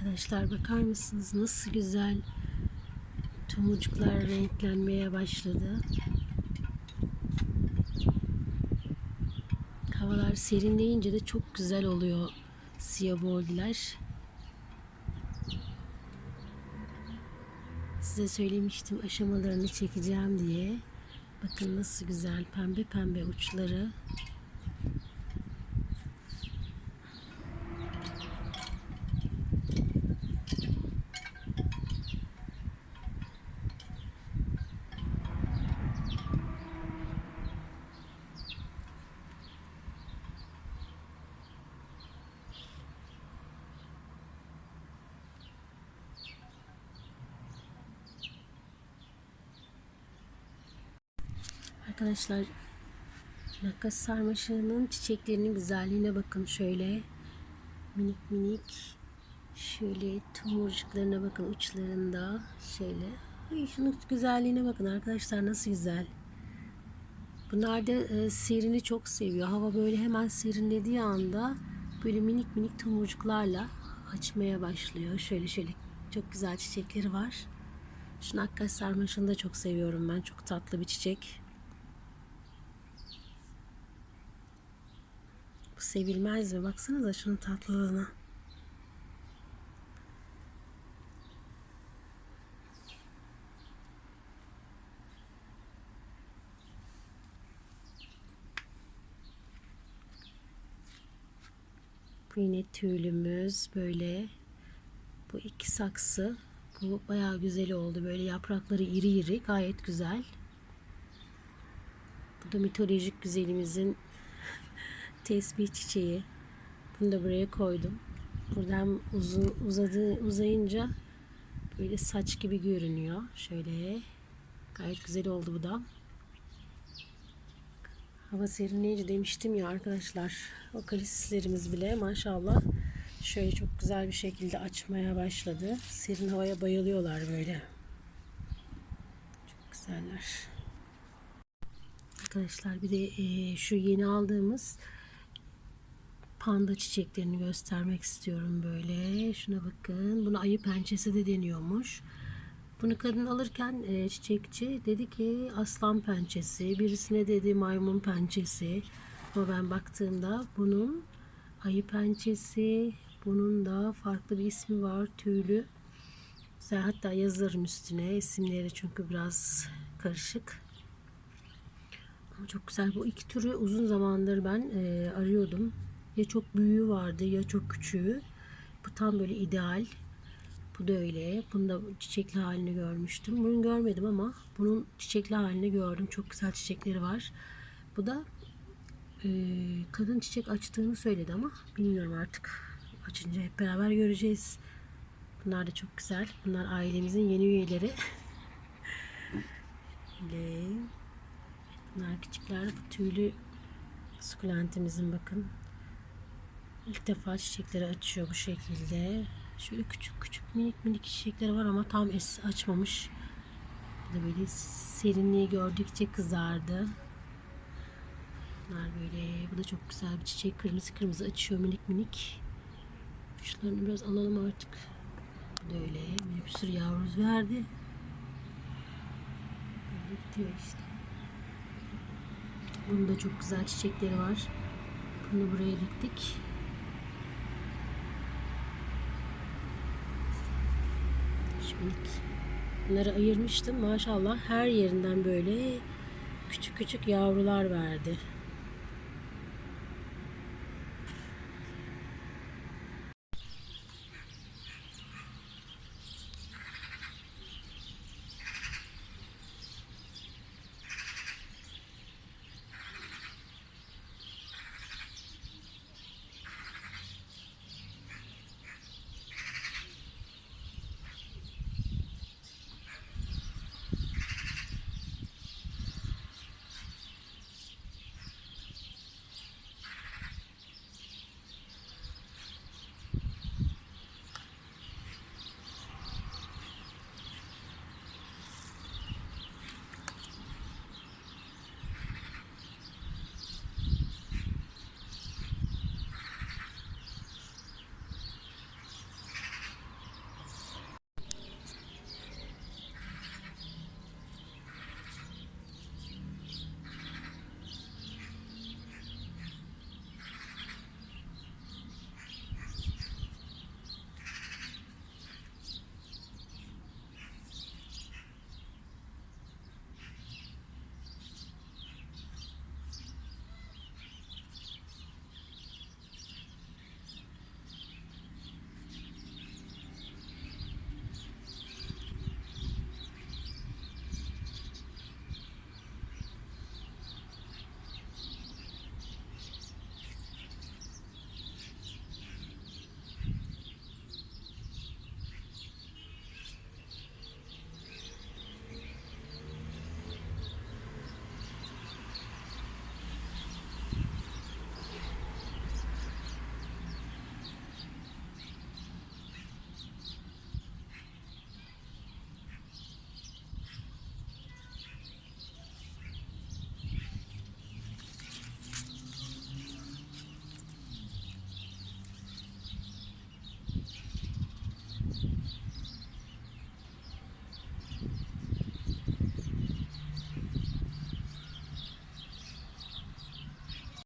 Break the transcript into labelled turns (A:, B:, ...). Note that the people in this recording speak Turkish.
A: Arkadaşlar bakar mısınız nasıl güzel tomurcuklar renklenmeye başladı. Havalar serinleyince de çok güzel oluyor siyaboldiler. Size söylemiştim aşamalarını çekeceğim diye. Bakın nasıl güzel pembe pembe uçları. Arkadaşlar. Makas sarmaşığının çiçeklerinin güzelliğine bakın şöyle. Minik minik. Şöyle tomurcuklarına bakın uçlarında. Şöyle. Ay şunun güzelliğine bakın arkadaşlar nasıl güzel. Bunlar da e, serini çok seviyor. Hava böyle hemen serinlediği anda böyle minik minik tomurcuklarla açmaya başlıyor. Şöyle şöyle. Çok güzel çiçekleri var. Şu nakkaş sarmaşığını da çok seviyorum ben. Çok tatlı bir çiçek Sevilmez mi? Baksanıza şunun tatlılığına. Bu yine tüylümüz böyle. Bu iki saksı. Bu bayağı güzel oldu. Böyle yaprakları iri iri. Gayet güzel. Bu da mitolojik güzelimizin tesbih çiçeği. Bunu da buraya koydum. Buradan uzun uzadı uzayınca böyle saç gibi görünüyor. Şöyle gayet güzel oldu bu da. Hava serinleyince demiştim ya arkadaşlar. O kalislerimiz bile maşallah şöyle çok güzel bir şekilde açmaya başladı. Serin havaya bayılıyorlar böyle. Çok güzeller. Arkadaşlar bir de e, şu yeni aldığımız panda çiçeklerini göstermek istiyorum böyle. Şuna bakın. Buna ayı pençesi de deniyormuş. Bunu kadın alırken e, çiçekçi dedi ki aslan pençesi, birisine dedi maymun pençesi. Ama ben baktığımda bunun ayı pençesi, bunun da farklı bir ismi var, tüylü. Güzel, hatta yazarım üstüne isimleri çünkü biraz karışık. Ama çok güzel. Bu iki türü uzun zamandır ben e, arıyordum. Ya çok büyüğü vardı ya çok küçüğü. Bu tam böyle ideal. Bu da öyle. Bunu da çiçekli halini görmüştüm. Bunu görmedim ama bunun çiçekli halini gördüm. Çok güzel çiçekleri var. Bu da e, kadın çiçek açtığını söyledi ama bilmiyorum artık. Açınca hep beraber göreceğiz. Bunlar da çok güzel. Bunlar ailemizin yeni üyeleri. Bunlar küçükler. Tüylü sukulentimizin bakın. İlk defa çiçekleri açıyor bu şekilde. Şöyle küçük küçük minik minik çiçekleri var ama tam es açmamış. Bu da böyle serinliği gördükçe kızardı. Bunlar böyle. Bu da çok güzel bir çiçek. Kırmızı kırmızı açıyor minik minik. Uçlarını biraz alalım artık. Bu da öyle. Bir sürü yavruz verdi. Böyle gidiyor işte. Bunun da çok güzel çiçekleri var. Bunu buraya diktik. Şimdi bunları ayırmıştım. Maşallah her yerinden böyle küçük küçük yavrular verdi.